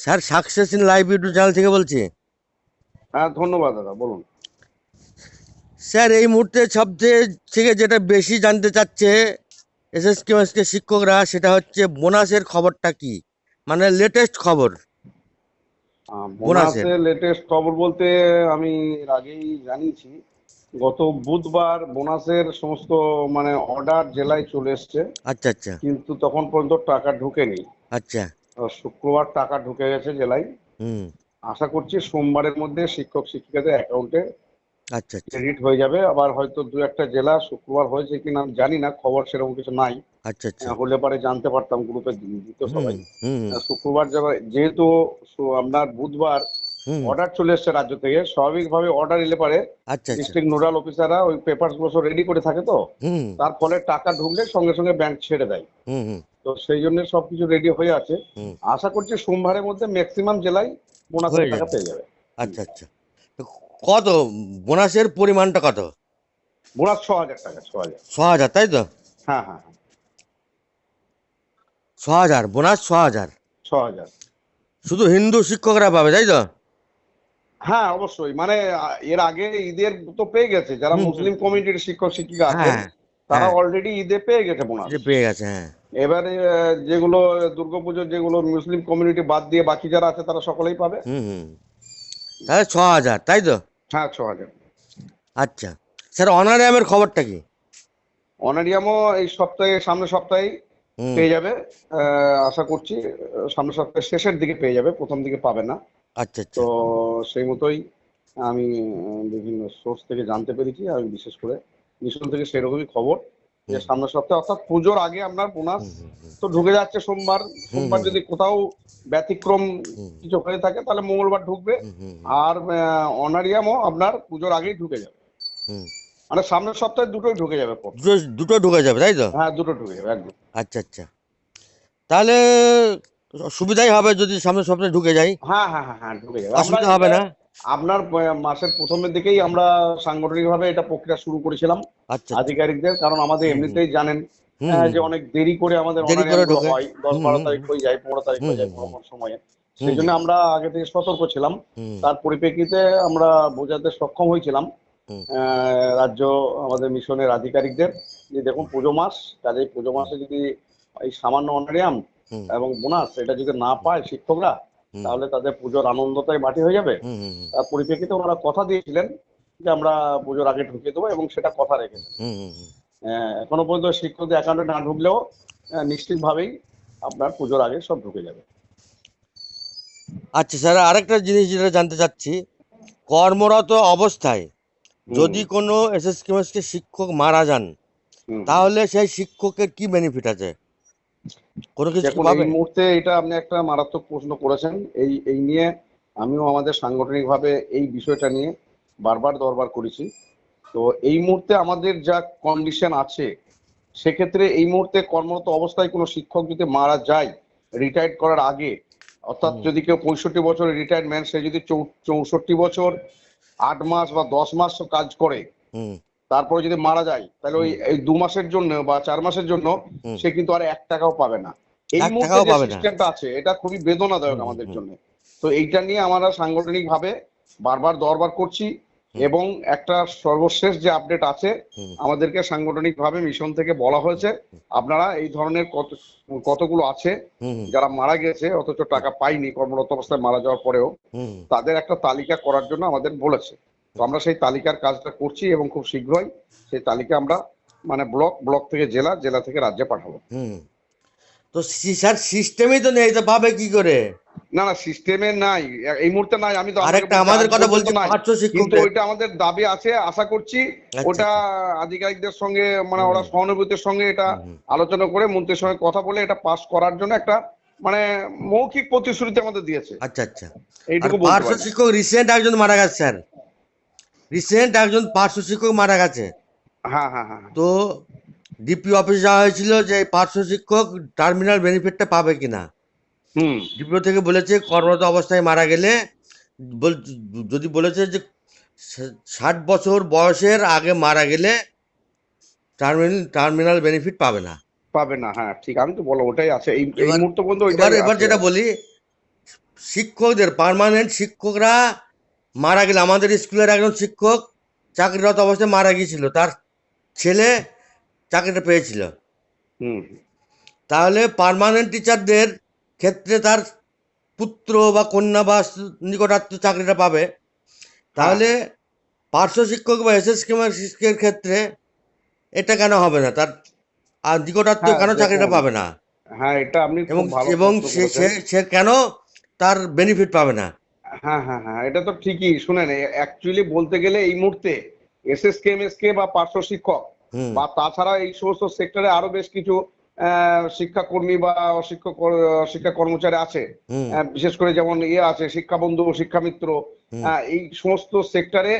Sir success in live YouTube channel থেকে বলছি। হ্যাঁ ধন্যবাদ দাদা বলুন। স্যার এই মুহূর্তে সবচেয়ে থেকে যেটা বেশি জানতে চাচ্ছে এসএসকে মাসকে শিক্ষকরা সেটা হচ্ছে বোনাসের খবরটা কি? মানে লেটেস্ট খবর। বোনাসের। লেটেস্ট খবর বলতে আমি এর আগেই জানিয়েছি গত বুধবার বোনাসের সমস্ত মানে অর্ডার জেলায় চলে এসছে। আচ্ছা আচ্ছা। কিন্তু তখন পর্যন্ত টাকা ঢোকেনি। আচ্ছা। শুক্রবার টাকা ঢুকে গেছে জেলায়। হুম। আশা করছি সোমবারের মধ্যে শিক্ষক শিক্ষিকাদের অ্যাকাউন্টে আচ্ছা আচ্ছা। ক্রেডিট হয়ে যাবে। আবার হয়তো দু একটা জেলা শুক্রবার হয়েছে কিনা জানি না খবর সেরকম কিছু নাই। আচ্ছা আচ্ছা। হলে পরে জানতে পারতাম গ্রুপে দিত সবাই। শুক্রবার যাবে- যেহেতু আপনার বুধবার অর্ডার চলে এসছে রাজ্য থেকে স্বাভাবিকভাবে অর্ডার এলে পারে আচ্ছা আচ্ছা। ডিস্ট্রিক্ট নোডাল অফিসাররা ওই পেপারসগুলো রেডি করে থাকে তো। হুম। তার ফলে টাকা ঢুকলে সঙ্গে সঙ্গে ব্যাংক ছেড়ে দেয়। হুম হুম। তো সেই জন্য সবকিছু রেডি হয়ে আছে। আশা করছি সোমবারের মধ্যে ম্যাক্সিমাম জেলায় টাকা পেয়ে যাবে। আচ্ছা আচ্ছা। তো কত? বোনাসের পরিমাণটা কত? বোনাস ছ হাজার টাকা ছ হাজার। ছ হাজার তাই তো? হ্যাঁ হ্যাঁ হ্যাঁ, ছ হাজার বোনাস ছ হাজার। ছ হাজার। শুধু হিন্দু শিক্ষকরা পাবে তাই তো? হ্যাঁ অবশ্যই। মানে এর আগে ঈদের তো পেয়ে গেছে। যারা। মুসলিম কমিউনিটির শিক্ষক শিক্ষিকা আছে হ্যাঁ তারা হ্যাঁ। অলরেডি ঈদে পেয়ে গেছে বোনাস। পেয়ে গেছে হ্যাঁ। এবারে যেগুলো দুর্গাপুজোর যেগুলো মুসলিম কমিউনিটি বাদ দিয়ে বাকি যারা আছে তারা সকলেই পাবে। তাহলে ছ হাজার তাই তো? হ্যাঁ ছ হাজার। আচ্ছা। স্যার অনারিয়ামের খবরটা কি? অনারিয়ামও এই সপ্তাহে সামনের সপ্তাহে পেয়ে যাবে। আশা করছি আহ, সামনের সপ্তাহের শেষের দিকে পেয়ে যাবে প্রথম দিকে পাবে না। আচ্ছা আচ্ছা। তো সেই মতোই আমি বিভিন্ন সোর্স থেকে জানতে পেরেছি। আমি বিশেষ করে মিশন থেকে সেরকমই খবর। যে। সামনের সপ্তাহে অর্থাৎ পুজোর আগে আপনার বোনাস তো ঢুকে যাচ্ছে সোমবার। সোমবার যদি কোথাও ব্যতিক্রম কিছু হয়ে থাকে তাহলে মঙ্গলবার ঢুকবে। আর অনারিয়ামও আপনার পুজোর আগেই ঢুকে যাবে। মানে সামনের সপ্তাহে দুটোই ঢুকে যাবে দুটো ঢুকে যাবে তাই তো? হ্যাঁ দুটো ঢুকে যাবে একদম। আচ্ছা আচ্ছা। তাহলে সুবিধাই হবে যদি সামনের সপ্তাহে ঢুকে যাই। হ্যাঁ হ্যাঁ হ্যাঁ হ্যাঁ ঢুকে যাবে। অসুবিধা হবে না? আপনার মাসের প্রথমের দিকেই আমরা সাংগঠনিকভাবে এটা প্রক্রিয়া শুরু করেছিলাম আচ্ছা আধিকারিকদের কারণ আমাদের এমনিতেই জানেন যে অনেক দেরি করে আমাদের। হয় দশ বারো তারিখ হয়ে যায় পনেরো তারিখ হয়ে যায় সময়ে। সেই জন্য আমরা আগে থেকে সতর্ক ছিলাম। তার পরিপ্রেক্ষিতে আমরা বোঝাতে সক্ষম হয়েছিলাম আহ, রাজ্য আমাদের মিশনের আধিকারিকদের যে দেখুন পুজো মাস কাজে পুজো মাসে যদি এই সামান্য অনারিয়াম এবং বোনাস এটা যদি না পায় শিক্ষকরা তাহলে তাদের পুজোর আনন্দটাই মাটি হয়ে যাবে। তার পরিপ্রেক্ষিতে ওনারা কথা দিয়েছিলেন যে আমরা পুজোর আগে ঢুকিয়ে দেবো এবং সেটা কথা রেখেছেন। হুম। এখনও পর্যন্ত শিক্ষকদের অ্যাকাউন্টে না ঢুকলেও আহ, নিশ্চিতভাবেই আপনার পুজোর আগে সব ঢুকে যাবে। আচ্ছা স্যার আরেকটা জিনিস যেটা জানতে চাচ্ছি। কর্মরত অবস্থায় যদি কোনো এসএসকেমএসকে শিক্ষক মারা যান তাহলে সেই শিক্ষকের কি বেনিফিট আছে? কোনো কিছু এই মুহূর্তে এটা আপনি একটা মারাত্মক প্রশ্ন করেছেন। এই এই নিয়ে আমিও আমাদের সাংগঠনিকভাবে এই বিষয়টা নিয়ে বারবার দরবার করেছি। তো এই মুহূর্তে আমাদের যা কন্ডিশন আছে সেক্ষেত্রে এই মুহূর্তে কর্মরত অবস্থায় কোনো শিক্ষক যদি মারা যায় রিটায়ার্ড করার আগে অর্থাৎ যদি কেউ পঁয়ষট্টি বছরের রিটায়ারমেন্ট সে যদি চৌষট্টি বছর আট মাস বা দশ মাস কাজ করে তারপরে যদি মারা যায় তাহলে ওই এই দু মাসের জন্য বা চার মাসের জন্য সে কিন্তু আর এক টাকাও পাবে না। এই মুহূর্তে যে সিস্টেমটা আছে এটা খুবই বেদনাদায়ক আমাদের জন্য। তো এইটা নিয়ে আমরা সাংগঠনিক ভাবে বারবার দরবার করছি এবং একটা সর্বশেষ যে আপডেট আছে আমাদেরকে সাংগঠনিক ভাবে মিশন থেকে বলা হয়েছে আপনারা এই ধরনের কত কতগুলো আছে যারা মারা গেছে অথচ টাকা পায়নি কর্মরত অবস্থায় মারা যাওয়ার পরেও তাদের একটা তালিকা করার জন্য আমাদের বলেছে। তো আমরা সেই তালিকার কাজটা করছি এবং খুব শীঘ্রই সেই তালিকা আমরা মানে ব্লক ব্লক থেকে জেলা জেলা থেকে রাজ্যে পাঠাবো। তো স্যার সিস্টেমই তো নেই তো পাবে কি করে? না না সিস্টেমে নাই। এই মুহূর্তে নাই আমি তো আরেকটা আমাদের কথা বলছি। পাঁচশো কিন্তু ওইটা আমাদের দাবি আছে আশা করছি আচ্ছা, ওটা আধিকারিকদের সঙ্গে মানে ওরা। সহানুভূতির সঙ্গে এটা। আলোচনা করে মন্ত্রীর সঙ্গে কথা বলে এটা পাস করার জন্য একটা মানে মৌখিক প্রতিশ্রুতি আমাদের দিয়েছে। আচ্ছা আচ্ছা। এইটুকু পার্শ্ব পারি। শিক্ষক রিসেন্ট একজন মারা গেছে স্যার। রিসেন্ট একজন পার্শ্ব শিক্ষক মারা গেছে। হ্যাঁ হ্যাঁ হ্যাঁ তো ডিপি অফিস যাওয়া হয়েছিল যে পার্শ্ব শিক্ষক টার্মিনাল বেনিফিটটা পাবে কিনা। হুম। ডিপিও থেকে বলেছে কর্মরত অবস্থায় মারা গেলে যদি বলেছে যে ষাট বছর বয়সের আগে মারা গেলে টার্মিনাল টার্মিনাল বেনিফিট পাবে না। পাবে না হ্যাঁ ঠিক আমি তো বলো ওটাই আছে। এই এই মুহূর্ত পর্যন্ত এবার এবার যেটা বলি শিক্ষকদের পার্মানেন্ট শিক্ষকরা মারা গেলে আমাদের স্কুলের একজন শিক্ষক চাকরিরত অবস্থায় মারা গিয়েছিল। তার ছেলে চাকরিটা পেয়েছিল। হুম। তাহলে পার্মানেন্ট টিচারদের ক্ষেত্রে তার পুত্র বা কন্যা বা নিকটাত্মীয় চাকরিটা পাবে। তাহলে পার্শ্ব শিক্ষক বা এসএস শিক্ষকের ক্ষেত্রে এটা কেন হবে না? তার আর নিকটাত্মীয় হ্যাঁ, কেন চাকরিটা পাবে না? হ্যাঁ এটা আপনি এবং এবং সে কেন তার বেনিফিট পাবে না? হ্যাঁ হ্যাঁ হ্যাঁ এটা তো ঠিকই। শুনেন অ্যাকচুয়ালি বলতে গেলে এই মুহূর্তে এসএসকে এমএসকে বা পার্শ্ব শিক্ষক বা তাছাড়া এই সমস্ত সেক্টরে আরও বেশ কিছু শিক্ষাকর্মী বা শিক্ষক শিক্ষা কর্মচারী আছে। বিশেষ করে যেমন ইয়ে আছে শিক্ষাবন্ধু শিক্ষামিত্র। এই সমস্ত সেক্টরে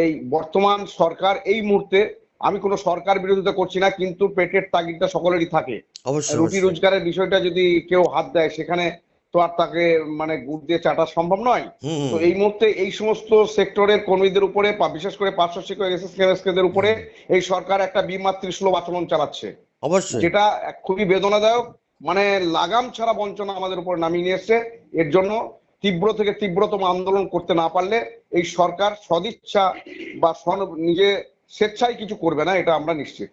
এই বর্তমান সরকার এই মুহূর্তে আমি কোনো সরকার বিরোধিতা করছি না কিন্তু পেটের তাগিদটা সকলেরই থাকে। রুটি রোজগারের বিষয়টা যদি কেউ হাত দেয় সেখানে তো আর তাকে মানে গুড় দিয়ে চাটা সম্ভব নয়। তো এই মুহূর্তে এই সমস্ত সেক্টরের কর্মীদের উপরে বিশেষ করে পার্শ্ব শিক্ষক এসএসকেদের উপরে এই সরকার একটা বিমাতৃসুলভ আচরণ চালাচ্ছে। অবশ্যই। যেটা খুবই বেদনাদায়ক। মানে লাগাম ছাড়া বঞ্চনা আমাদের উপর নামিয়ে নিয়ে এসছে। এর জন্য তীব্র থেকে তীব্রতম আন্দোলন করতে না পারলে এই সরকার সদিচ্ছা বা নিজে স্বেচ্ছায় কিছু করবে না এটা আমরা নিশ্চিত।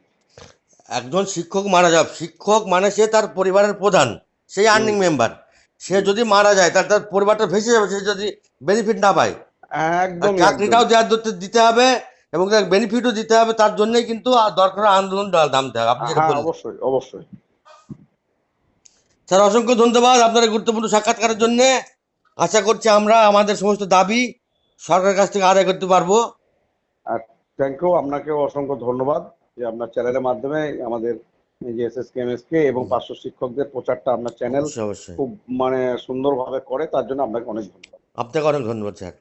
একজন শিক্ষক মারা যাবে। শিক্ষক মানে সে তার পরিবারের প্রধান সেই আর্নিং মেম্বার সে যদি মারা যায় তার তার পরিবারটা ভেসে যাবে সে যদি বেনিফিট না পায়। একদম চাকরিটাও দেওয়ার দিতে হবে এবং তার বেনিফিটও দিতে হবে তার জন্যই কিন্তু দরকার আন্দোলন নামতে হবে। আপনি হ্যাঁ অবশ্যই অবশ্যই। স্যার অসংখ্য ধন্যবাদ আপনার গুরুত্বপূর্ণ সাক্ষাৎকারের জন্য। আশা করছি আমরা আমাদের সমস্ত দাবি সরকারের কাছ থেকে আদায় করতে পারব। আর থ্যাংক ইউ আপনাকেও অসংখ্য ধন্যবাদ যে আপনার চ্যানেলের মাধ্যমে আমাদের এই যে এসএসকে এমএসকে এবং পার্শ্ব শিক্ষকদের প্রচারটা আপনার চ্যানেল খুব মানে সুন্দরভাবে করে তার জন্য আপনাকে অনেক ধন্যবাদ। আপনাকে অনেক ধন্যবাদ স্যার।